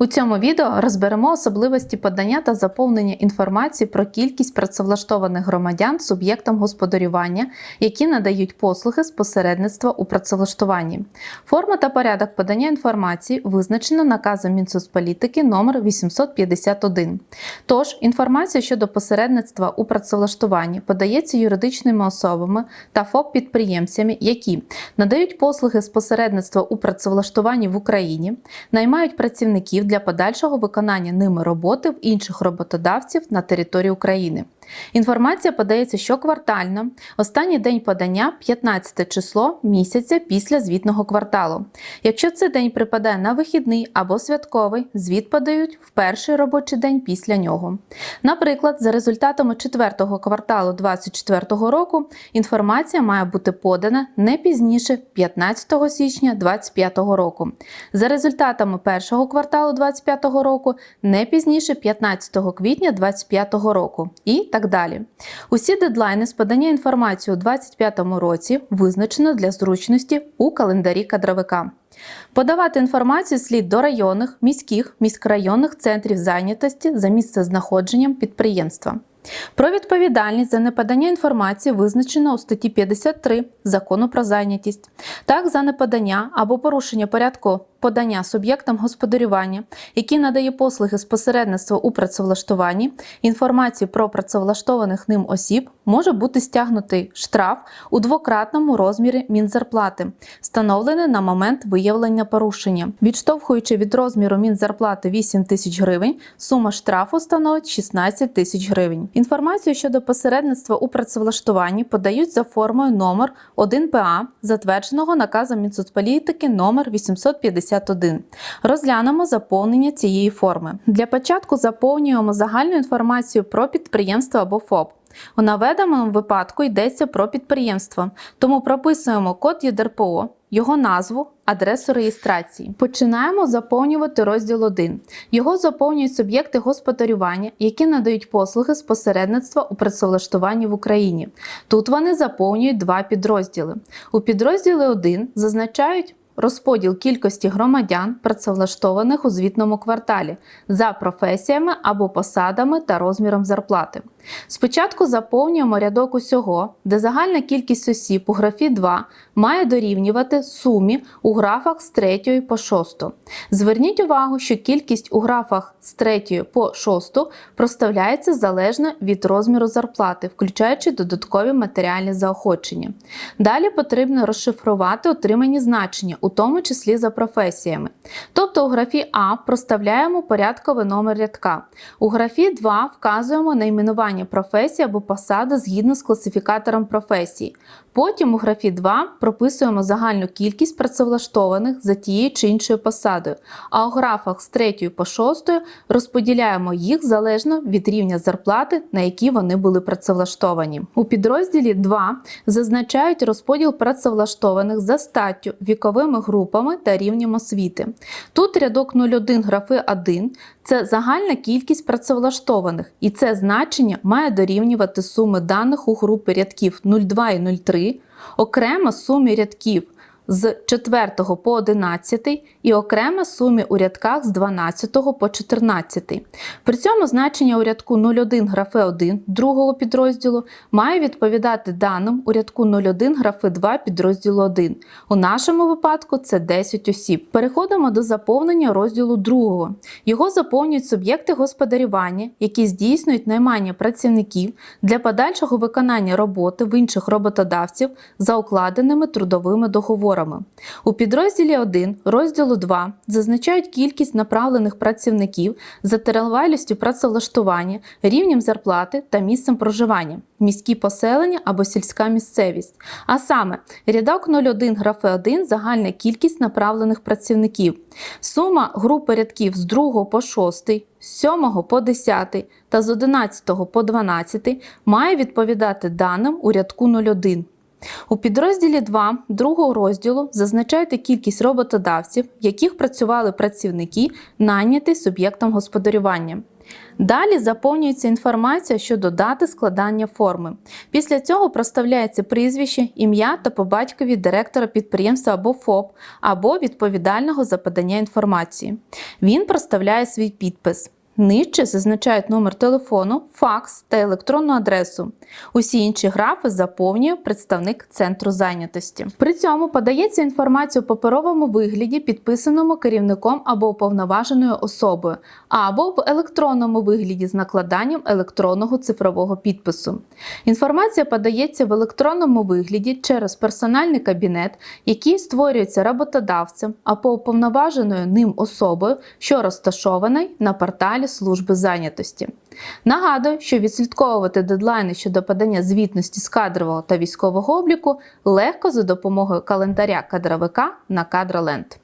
У цьому відео розберемо особливості подання та заповнення інформації про кількість працевлаштованих громадян суб'єктам господарювання, які надають послуги з посередництва у працевлаштуванні. Форма та порядок подання інформації визначено наказом Мінсоцполітики номер 851. Тож інформація щодо посередництва у працевлаштуванні подається юридичними особами та ФОП-підприємцями, які надають послуги з посередництва у працевлаштуванні в Україні, наймають працівників для подальшого виконання ними роботи в інших роботодавців на території України. Інформація подається щоквартально. Останній день подання 15 число місяця після звітного кварталу. Якщо цей день припадає на вихідний або святковий, звіт подають в перший робочий день після нього. Наприклад, за результатами четвертого кварталу 2024 року інформація має бути подана не пізніше 15 січня 2025 року. За результатами першого кварталу 2025 року не пізніше 15 квітня 2025 року і так далі. Усі дедлайни з подання інформації у 2025 році визначено для зручності у календарі кадровика. Подавати інформацію слід до районних, міських, міськрайонних центрів зайнятості за місцезнаходженням підприємства. Про відповідальність за неподання інформації визначено у статті 53 Закону про зайнятість. Так, за неподання або порушення порядку подання суб'єктам господарювання, який надає послуги з посередництва у працевлаштуванні, інформації про працевлаштованих ним осіб може бути стягнутий штраф у двократному розмірі мінзарплати, встановлений на момент виявлення порушення. Відштовхуючи від розміру мінзарплати 8 тисяч гривень, сума штрафу становить 16 тисяч гривень. Інформацію щодо посередництва у працевлаштуванні подають за формою номер 1ПА, затвердженого наказом Мінсоцполітики номер 851. Розглянемо заповнення цієї форми. Для початку заповнюємо загальну інформацію про підприємство або ФОП. У наведеному випадку йдеться про підприємство, тому прописуємо код ЄДРПО, його назву, адресу реєстрації. Починаємо заповнювати розділ 1. Його заповнюють суб'єкти господарювання, які надають послуги з посередництва у працевлаштуванні в Україні. Тут вони заповнюють два підрозділи. У підрозділі 1 зазначають розподіл кількості громадян, працевлаштованих у звітному кварталі, за професіями або посадами та розміром зарплати. Спочатку заповнюємо рядок усього, де загальна кількість осіб у графі 2 має дорівнювати сумі у графах з 3 по 6. Зверніть увагу, що кількість у графах з 3 по 6 проставляється залежно від розміру зарплати, включаючи додаткові матеріальні заохочення. Далі потрібно розшифрувати отримані значення, у тому числі за професіями. Тобто у графі А проставляємо порядковий номер рядка. У графі 2 вказуємо найменування професії або посада згідно з класифікатором професії. Потім у графі 2 прописуємо загальну кількість працевлаштованих за тією чи іншою посадою, а у графах з 3 по 6 розподіляємо їх залежно від рівня зарплати, на які вони були працевлаштовані. У підрозділі 2 зазначають розподіл працевлаштованих за статтю, віковими групами та рівнем освіти. Тут рядок 01 графи 1 це загальна кількість працевлаштованих, і це значення має дорівнювати суми даних у групи рядків 02 і 03, окремо сумі рядків з 4 по 11 і окремо сумі у рядках з 12 по 14. При цьому значення у рядку 01 графи 1 другого підрозділу має відповідати даним у рядку 01 графи 2 підрозділу 1. У нашому випадку це 10 осіб. Переходимо до заповнення розділу 2. Його заповнюють суб'єкти господарювання, які здійснюють наймання працівників для подальшого виконання роботи в інших роботодавців за укладеними трудовими договорами. У підрозділі 1 розділу 2 зазначають кількість направлених працівників за тривалістю працевлаштування, рівнем зарплати та місцем проживання, міські поселення або сільська місцевість. А саме рядок 01 графи 1 загальна кількість направлених працівників, сума групи рядків з 2 по 6, з 7 по 10 та з 11 по 12 має відповідати даним у рядку 01. У підрозділі 2 другого розділу зазначайте кількість роботодавців, в яких працювали працівники, найняті суб'єктом господарювання. Далі заповнюється інформація щодо дати складання форми. Після цього проставляється прізвище, ім'я та по батькові директора підприємства або ФОП, або відповідального за подання інформації. Він проставляє свій підпис. Нижче зазначають номер телефону, факс та електронну адресу. Усі інші графи заповнює представник центру зайнятості. При цьому подається інформація у паперовому вигляді, підписаному керівником або уповноваженою особою, або в електронному вигляді з накладанням електронного цифрового підпису. Інформація подається в електронному вигляді через персональний кабінет, який створюється роботодавцем або уповноваженою ним особою, що розташований на порталі служби зайнятості. Нагадую, що відслідковувати дедлайни щодо подання звітності з кадрового та військового обліку легко за допомогою календаря кадровика на Кадроленд.